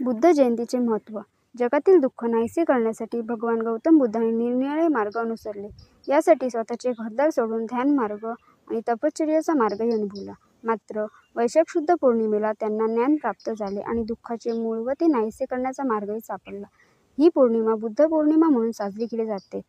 बुद्ध जयंतीचे महत्त्व जगातील दुःख नाहीसे करण्यासाठी भगवान गौतम बुद्धांनी निरनिराळे मार्ग अनुसरले. यासाठी स्वतःचे घरदार सोडून ध्यान मार्ग आणि तपश्चर्याचा मार्गही अनुभवला. मात्र वैशाख शुद्ध पौर्णिमेला त्यांना ज्ञान प्राप्त झाले आणि दुःखाचे मूळ व ते नाहीसे करण्याचा मार्गही सापडला. ही पौर्णिमा बुद्ध पौर्णिमा म्हणून साजरी केली जाते.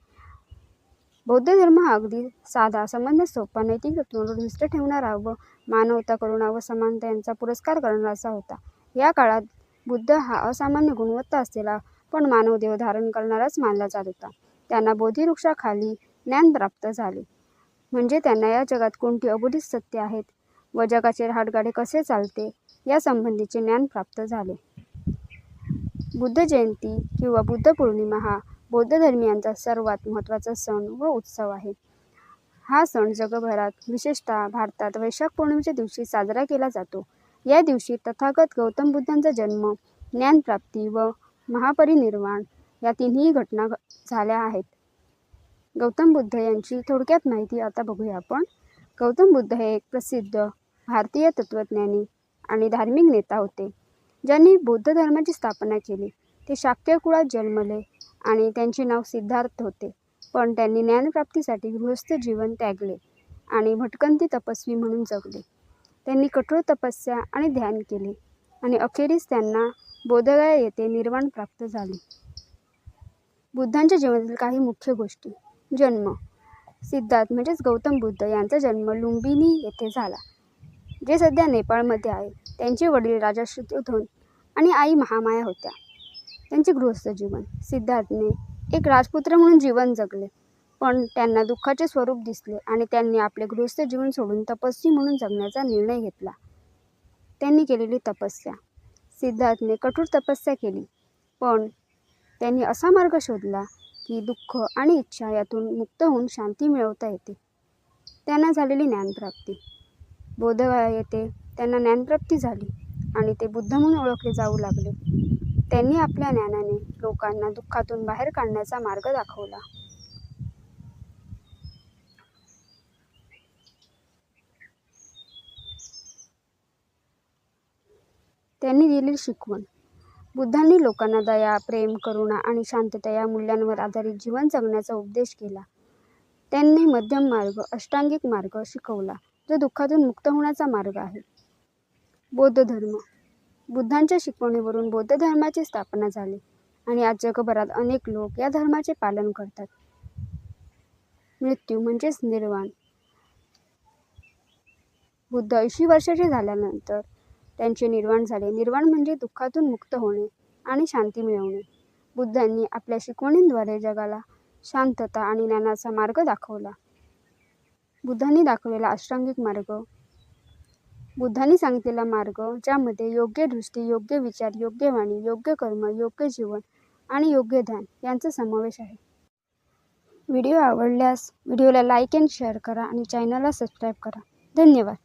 बौद्ध धर्म हा अगदी साधा, संबंध सोपा, नैतिक तत्वांवर निष्ठ ठेवणारा व मानवता, करुणा व समानता यांचा पुरस्कार करणारा असा होता. या काळात बुद्ध हा असामान्य गुणवत्ता असलेला पण मानवदेव धारण करणाराच मानला जात होता. त्यांना बोधिवृक्षाखाली ज्ञान प्राप्त झाले. म्हणजे त्यांना या जगात कोणती अबोधित सत्य आहेत व जगाचे रहाटगाडे कसे चालते यासंबंधीचे ज्ञान प्राप्त झाले. बुद्ध जयंती किंवा बुद्ध पौर्णिमा हा बौद्ध धर्मियांचा सर्वात महत्त्वाचा सण व उत्सव आहे. हा सण जगभरात, विशेषतः भारतात वैशाख पौर्णिमेच्या दिवशी साजरा केला जातो. या दिवशी तथागत गौतम बुद्धांचा जन्म, ज्ञानप्राप्ती व महापरिनिर्वाण या तिन्ही घटना झाल्या आहेत. गौतम बुद्ध यांची थोडक्यात माहिती आता बघूया आपण. गौतम बुद्ध हे एक प्रसिद्ध भारतीय तत्त्वज्ञानी आणि धार्मिक नेता होते, ज्यांनी बौद्ध धर्माची स्थापना केली. ते शाक्य कुळात जन्मले आणि त्यांचे नाव सिद्धार्थ होते. पण त्यांनी ज्ञानप्राप्तीसाठी गृहस्थ जीवन त्यागले आणि भटकंती तपस्वी म्हणून जगले. त्यांनी कठोर तपस्या आणि ध्यान केले आणि अखेरीस त्यांना बोधगया येथे निर्वाण प्राप्त झाले. बुद्धांच्या जीवनातील काही मुख्य गोष्टी. जन्म सिद्धार्थ म्हणजेच गौतम बुद्ध यांचा जन्म लुंबिनी येथे झाला, जे सध्या नेपाळमध्ये आहे. त्यांचे वडील राजा शुद्धोधन आणि आई महामाया होत्या. त्यांचे गृहस्थ जीवन सिद्धार्थने एक राजपुत्र म्हणून जीवन जगले, पण त्यांना दुःखाचे स्वरूप दिसले आणि त्यांनी आपले गृहस्थ जीवन सोडून तपस्वी म्हणून जगण्याचा निर्णय घेतला. त्यांनी केलेली तपस्या सिद्धार्थने कठोर तपस्या केली, पण त्यांनी असा मार्ग शोधला की दुःख आणि इच्छा यातून मुक्त होऊन शांती मिळवता येते. त्यांना झालेली ज्ञानप्राप्ती बोधगया येथे त्यांना ज्ञानप्राप्ती झाली आणि ते बुद्ध म्हणून ओळखले जाऊ लागले. त्यांनी आपल्या ज्ञानाने लोकांना दुःखातून बाहेर काढण्याचा मार्ग दाखवला. त्यांनी दिलेली शिकवण बुद्धांनी लोकांना दया, प्रेम, करुणा आणि शांतता या मूल्यांवर आधारित जीवन जगण्याचा उपदेश केला. त्यांनी मध्यम मार्ग, अष्टांगिक मार्ग शिकवला, जो दुःखातून मुक्त होण्याचा मार्ग आहे. बौद्ध धर्म बुद्धांच्या शिकवणीवरून बौद्ध धर्माची स्थापना झाली आणि आज जगभरात अनेक लोक या धर्माचे पालन करतात. मृत्यू म्हणजेच निर्वाण बुद्ध ऐंशी वर्षाचे झाल्यानंतर त्यांचे निर्वाण झाले. निर्वाण म्हणजे दुःखातून मुक्त होणे आणि शांती मिळवणे. बुद्धांनी आपल्या शिकवणींद्वारे जगाला शांतता आणि ज्ञानाचा मार्ग दाखवला. बुद्धांनी दाखवलेला अष्टांगिक मार्ग बुद्धांनी सांगितलेला मार्ग ज्यामध्ये योग्य दृष्टी, योग्य विचार, योग्य वाणी, योग्य कर्म, योग्य जीवन आणि योग्य ध्यान यांचा समावेश आहे. व्हिडिओ आवडल्यास व्हिडिओला लाईक अँड शेअर करा आणि चॅनलला सबस्क्राईब करा. धन्यवाद.